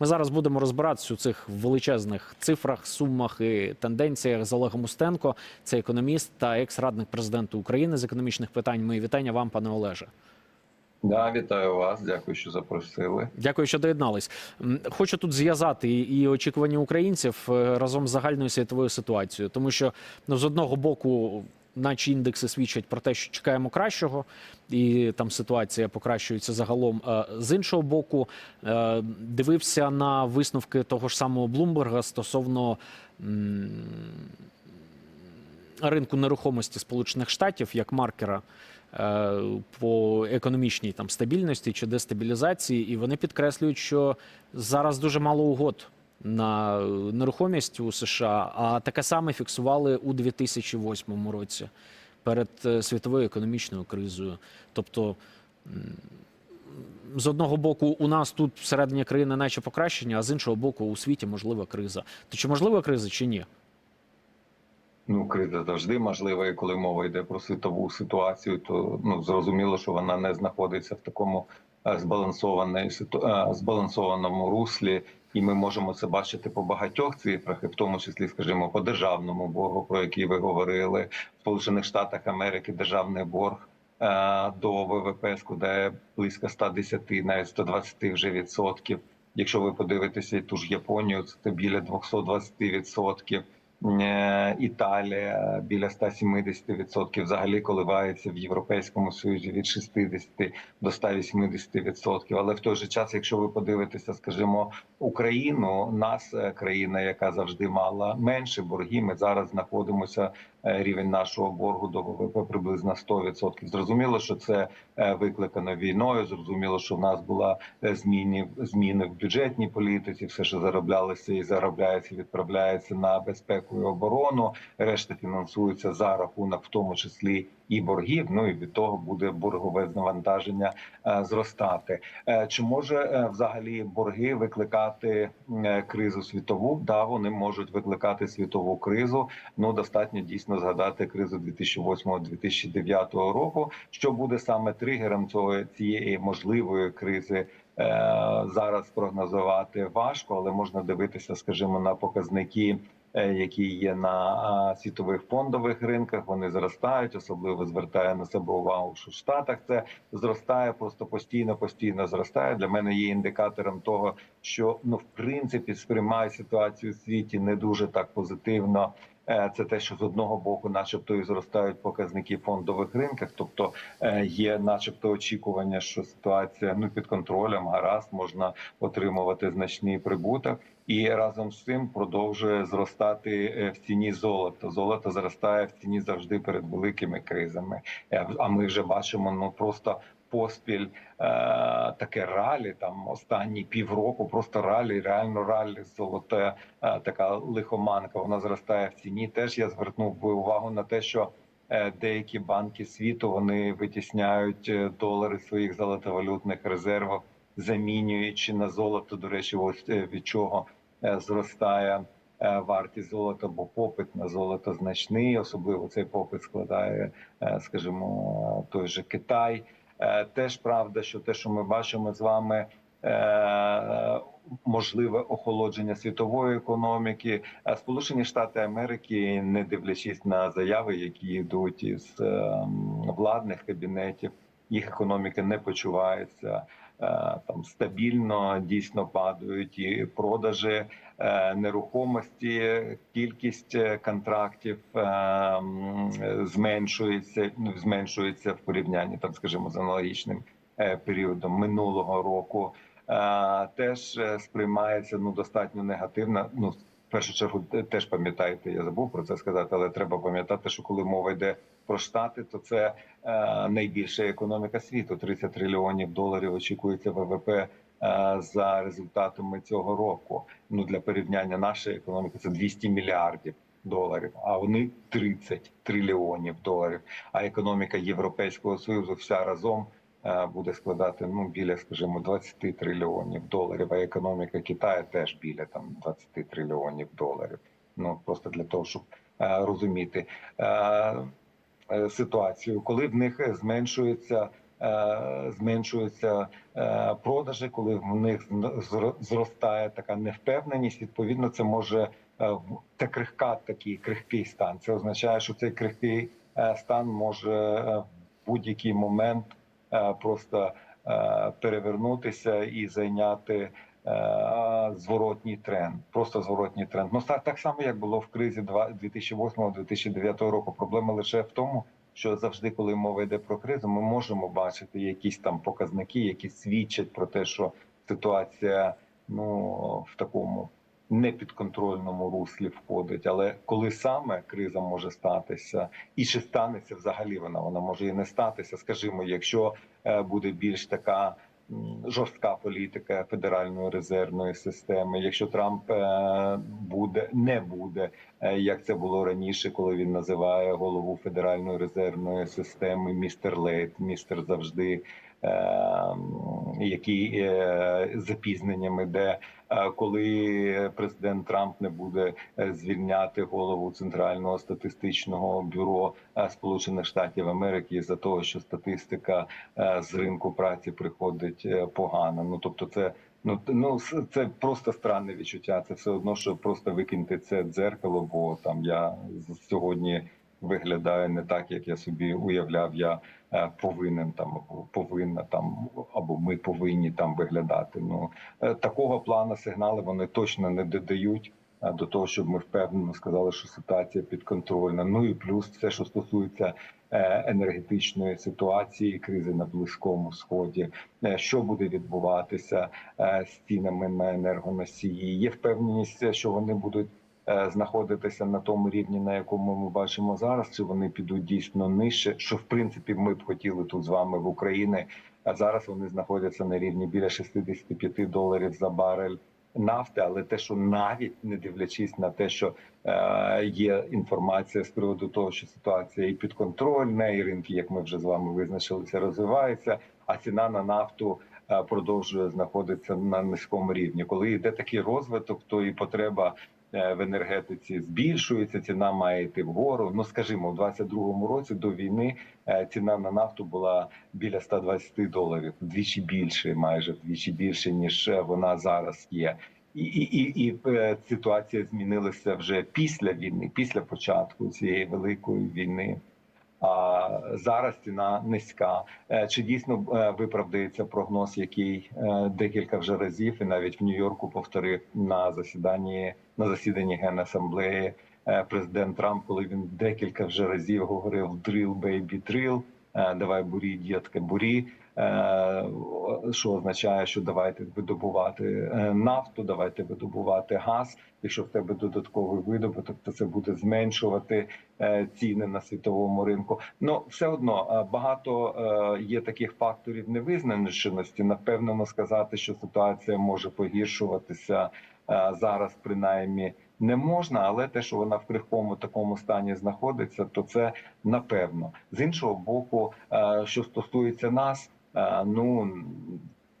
Ми зараз будемо розбиратися у цих величезних цифрах, сумах і тенденціях з Олегом Устенко. Це економіст та екс-радник президента України з економічних питань. Мої вітання вам, пане Олеже. Да, вітаю вас. Дякую, що запросили. Дякую, що доєднались. Хочу тут зв'язати і очікування українців е, разом з загальною світовою ситуацією, тому що ну, з одного боку. Наші індекси свідчать про те, що чекаємо кращого, і там ситуація покращується загалом. Е, З іншого боку, е, дивився на висновки того ж самого Блумберга стосовно ринку нерухомості Сполучених Штатів як маркера е, по економічній там стабільності чи дестабілізації, і вони підкреслюють, що зараз дуже мало угод на нерухомість у США, а таке саме фіксували у 2008 році перед е, світовою економічною кризою. Тобто. З одного боку, у нас тут всередині країни наче покращення, а з іншого боку, у світі можлива криза. То чи можлива криза, чи ні? Ну, криза завжди можлива, і коли мова йде про світову ситуацію, то ну зрозуміло, що вона не знаходиться в такому е, е, збалансованому руслі, і ми можемо це бачити по багатьох цифрах, і в тому числі, скажімо, по державному боргу, про який ви говорили, в Сполучених Штатах Америки державний борг. е, До ВВП складає близько 110, навіть 120 вже відсотків. Якщо ви подивитеся ту ж Японію, це біля 220 відсотків. Е, Італія біля 170% взагалі коливається в Європейському Союзі від 60 до 180%. Але в той же час, якщо ви подивитеся, скажімо, Україну, нас е, країна, яка завжди мала менше борги, ми зараз знаходимося рівень нашого боргу до ВВП приблизно 100%. Зрозуміло, що це е, викликано війною. Зрозуміло, що в нас була е, зміни зміни в бюджетній політиці. Все, що зароблялося і заробляється, відправляється на безпеку і оборону. Решта фінансується за рахунок, в тому числі і боргів. Ну і від того буде боргове навантаження е, зростати. Е, Чи може е, взагалі борги викликати кризу світову? Да, вони можуть викликати світову кризу. Ну достатньо дійсно згадати кризу 2008-2009 року. Що буде саме тригером цього цієї можливої кризи? Зараз прогнозувати важко, але можна дивитися, скажімо, на показники, які є на світових фондових ринках. Вони зростають, особливо звертає на себе увагу, що в Штатах це зростає просто постійно, постійно зростає. Для мене є індикатором того, що ну в принципі сприймає ситуацію в світі не дуже так позитивно. Е, Це те, що з одного боку, начебто, і зростають показники фондових ринках, тобто е, є, начебто, очікування, що ситуація ну під контролем, гаразд, можна отримувати значний прибуток, і разом з цим продовжує зростати е, в ціні золото. Золото зростає в ціні завжди перед великими кризами. А ми вже бачимо ну просто. Поспіль е, таке ралі там останні півроку, просто ралі, реально ралі золоте, е, така лихоманка. Вона зростає в ціні. Теж я звернув би увагу на те, що е, деякі банки світу вони витісняють долари своїх золотовалютних резервів, замінюючи на золото. До речі, ось від чого зростає. Вартість золота, бо попит на золото значний, особливо цей попит складає, скажімо, той же Китай. Е, Теж правда, що те, що ми бачимо з вами, е, можливе охолодження світової економіки. Сполучені Штати Америки, не дивлячись на заяви, які йдуть із е, владних кабінетів, їх економіка не почувається. Е, Там стабільно дійсно падають і продажі е, нерухомості, кількість е, контрактів зменшується, ну зменшується в порівнянні там, скажімо, з аналогічним періодом минулого року. Теж сприймається ну достатньо негативно. Ну першу чергу теж пам'ятаєте, я забув про це сказати, але треба пам'ятати, що коли мова йде про штати, то це е, найбільша економіка світу 30 трильйонів доларів. Очікується ВВП е, за результатами цього року. Ну для порівняння нашої економіки це 200 мільярдів доларів, а вони 30 трильйонів доларів. А економіка Європейського союзу вся разом буде складати ну біля, скажімо, 20 трильйонів доларів. А економіка Китаю теж біля там 20 трильйонів доларів. Ну просто для того, щоб е, розуміти. Е, е, Ситуацію, коли в них зменшується е, зменшуються е, продажі, коли в них зростає така невпевненість. Відповідно, це може е, це крихка, такий крихкий стан. Це означає, що цей крихкий е, стан може е, в будь-який момент е, просто е, перевернутися і зайняти е, зворотній тренд, просто зворотній тренд. Ну так само, як було в кризі 2008-2009 року. Проблема лише в тому, що завжди, коли мова йде про кризу, ми можемо бачити якісь там показники, які свідчать про те, що ситуація ну в такому непідконтрольному руслі входить. Але коли саме криза може статися, і чи станеться взагалі вона, вона може і не статися. Скажімо, якщо е, буде більш така жорстка політика федеральної резервної системи, якщо Трамп е, буде не буде, е, як це було раніше, коли він називає голову федеральної резервної системи містер Лейт, містер завжди. Е, м, Який е, з запізненням іде, Е, коли президент Трамп не буде е, звільняти голову центрального статистичного бюро Сполучених Штатів Америки за того, що статистика з ринку праці приходить погано. Ну тобто, це ну ну це просто странне відчуття. Це все одно, що просто викинути це дзеркало, бо там я сьогодні виглядаю не так, як я собі уявляв. Я е, повинен там або повинна там або ми повинні там виглядати. Ну Е, такого плану сигнали вони точно не додають е, до того, щоб ми впевнено сказали, що ситуація підконтрольна. Ну і плюс все, що стосується енергетичної ситуації, кризи на близькому сході, що буде відбуватися з цінами на енергоносії. Є впевненість, що вони будуть. Е, Знаходитися на тому рівні, на якому ми бачимо зараз, чи вони підуть дійсно нижче, що в принципі ми б хотіли тут з вами в Україні. А зараз вони знаходяться на рівні біля 65 доларів за барель нафти. Але те, що навіть не дивлячись на те, що е, є інформація з приводу того, що ситуація і підконтрольна, і ринки, як ми вже з вами визначилися, розвиваються, а ціна на нафту. е, Продовжує знаходитися на низькому рівні. Коли йде такий розвиток, то і потреба в енергетиці збільшується. Ціна має йти вгору. Ну скажімо, в 22-му році до війни е, ціна на нафту була біля 120 доларів, вдвічі більше, майже вдвічі більше ніж е, вона зараз є. І, і, і, і е, ситуація змінилася вже після війни, після початку цієї великої війни. Зараз ціна низька. Е, Чи дійсно е, виправдається прогноз, який е, декілька вже разів, і навіть в Нью-Йорку повторив на засіданні на засіданні генасамблеї президент Трамп, коли він декілька вже разів говорив «дрил, бейбі, drill», е, давай бурі, дітки, бурі. Е, Що означає, що давайте видобувати е, нафту, давайте видобувати газ. Якщо в тебе додатковий видобуток, то це буде зменшувати е, ціни на світовому ринку. Ну все одно багато є таких факторів невизначеності. Напевно, сказати, що ситуація може погіршуватися зараз, принаймні. Не можна, але те, що вона в крихкому такому стані знаходиться, то це напевно. З іншого боку, що стосується нас, ну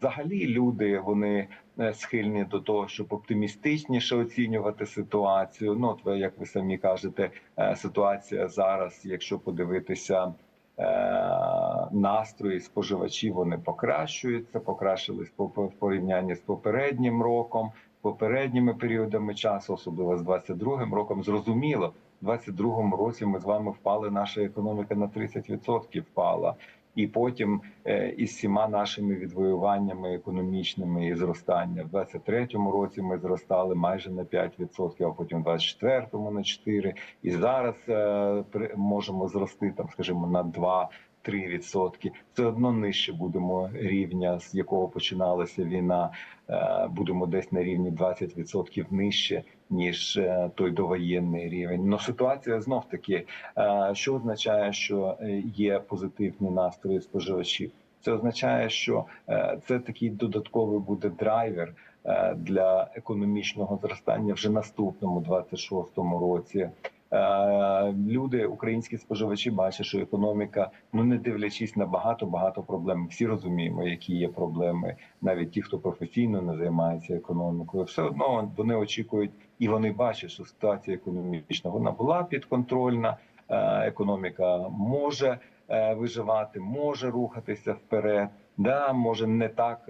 взагалі люди вони е, схильні до того, щоб оптимістичніше оцінювати ситуацію. Ну, от як ви самі кажете, е, ситуація зараз, якщо подивитися. е, Настрої споживачів вони покращуються, покращились по по- в порівнянні з попереднім роком, попередніми періодами часу, особливо з 22-м роком. Зрозуміло, в 22-му році ми з вами впали. Наша економіка на 30% впала. І потім е, із всіма нашими відвоюваннями економічними і зростання в 23-му році ми зростали майже на 5%, а потім в 24-му на 4%. І зараз е, можемо зрости там, скажімо, на 2 3%. Все одно нижче будемо рівня, з якого починалася війна. Е, Будемо десь на рівні 20% нижче ніж е, той довоєнний рівень. Но ситуація знов таки, е, що означає, що е, є позитивні настрої споживачів. Це означає, що це такий додатковий буде драйвер для економічного зростання вже наступному 26-му році. Е, Люди, українські споживачі, бачать, що економіка, ну не дивлячись на багато багато проблем. Всі розуміємо, які є проблеми, навіть ті, хто професійно не займається економікою, все одно вони очікують і вони бачать, що ситуація економічна вона була підконтрольна. е, Економіка може е, виживати, може рухатися вперед. Да, може не так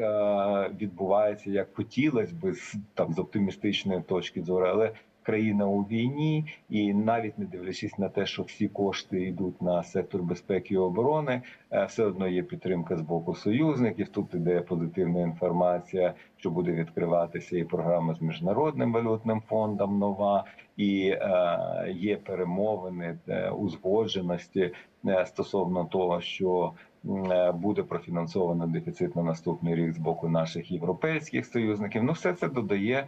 відбувається, як хотілося би там з оптимістичної точки зору, але країна у війні, і навіть не дивлячись на те, що всі кошти йдуть на сектор безпеки і оборони, е, все одно є підтримка з боку союзників. Тут іде позитивна інформація, що буде відкриватися і програма з міжнародним валютним фондом нова, і е, є перемовини е, узгодженості е, стосовно того, що е, буде профінансовано дефіцит на наступний рік з боку наших європейських союзників. Ну, все це додає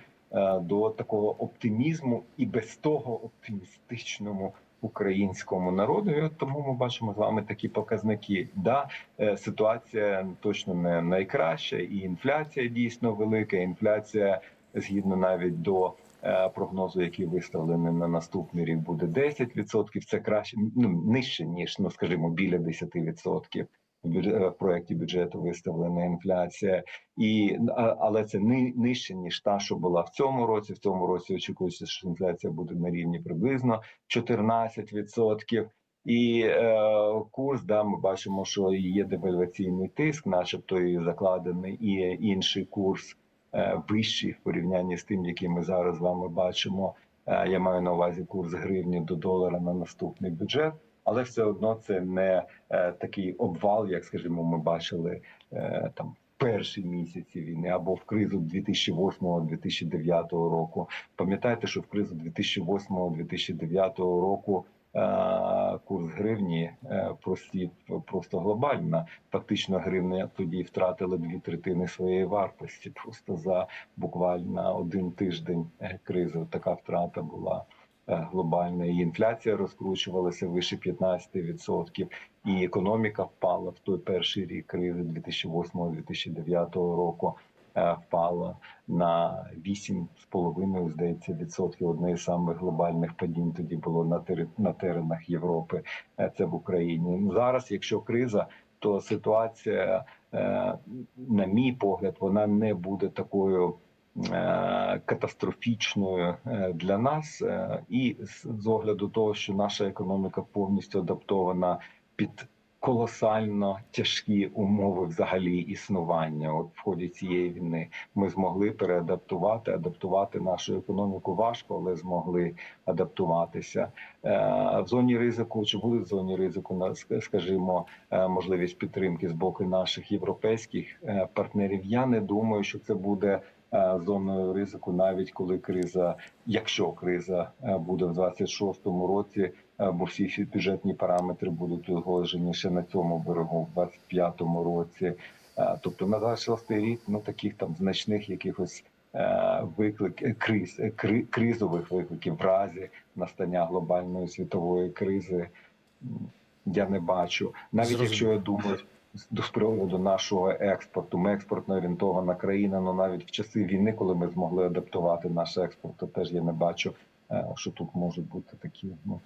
до такого оптимізму і без того оптимістичному українському народу. І от тому ми бачимо з вами такі показники. Да, е, ситуація точно не найкраща, і інфляція дійсно велика. Інфляція згідно навіть до. е, Прогнозу, який виставлений на наступний рік, буде 10%. Це краще ну нижче ніж ну скажімо, біля 10%. Бюджет- в проєкті бюджету виставлена інфляція, і але це ни, нижче ніж та, що була в цьому році. В цьому році очікується, що інфляція буде на рівні приблизно 14%. І е, курс, да, ми бачимо, що є девальваційний тиск, начебто і закладений і інший курс е, вищий в порівнянні з тим, який ми зараз з вами бачимо. Е, я маю на увазі курс гривні до долара на наступний бюджет, але все одно це не е, такий обвал, як скажімо, ми бачили е, там. Перші місяці війни або в кризу 2008-2009 року. Пам'ятаєте, що в кризу 2008-2009 року е, курс гривні просів просто глобально. Фактично, гривня тоді втратила дві третини своєї вартості. Просто за буквально один тиждень кризи така втрата була глобальна. І інфляція розкручувалася вище 15%, і економіка впала в той перший рік кризи 2008-2009 року. е, Впала на 8,5, здається, відсотків. Одне з самих глобальних падінь тоді було на на теренах Європи. е, Це в Україні. Зараз, якщо криза, то ситуація, е, на мій погляд, вона не буде такою е, катастрофічною е, для нас, Е, і з- огляду того, що наша економіка повністю адаптована під колосально тяжкі умови взагалі існування. От в ході цієї війни ми змогли переадаптувати, адаптувати нашу економіку важко, але змогли адаптуватися. Е, В зоні ризику чи буде в зоні ризику скажімо, е, можливість підтримки з боку наших європейських е, партнерів. Я не думаю, що це буде е, зоною ризику, навіть коли криза, якщо криза е, буде в 26-му році, е, бо всі бюджетні параметри будуть узгоджені ще на цьому берегу, в 25-му році. Е, Тобто на 26-й рік ну таких там значних якихось е, виклик е, криз е, кри- кризових викликів в разі настання глобальної світової кризи я не бачу. Навіть Зрозуміло. якщо я думаю з приводу нашого експорту, ми експортно орієнтована країна. але навіть в часи війни, коли ми змогли адаптувати наш експорт, то теж я не бачу, е, що тут можуть бути такі ну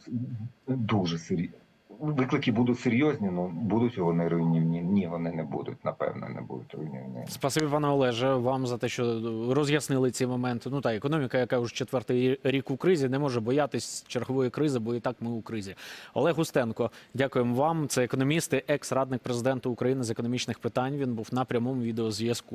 дуже серйозні. Виклики будуть серйозні, але будуть вони руйнівні? Ні, вони не будуть. Напевно, не будуть руйнівні. Спасибі, пане Олеже, вам за те, що роз'яснили ці моменти. Ну та економіка, яка вже четвертий рік у кризі, не може боятись чергової кризи, бо і так ми у кризі. Олег Устенко, дякуємо вам. Це економіст, екс-радник президента України з економічних питань. Він був на прямому відеозв'язку.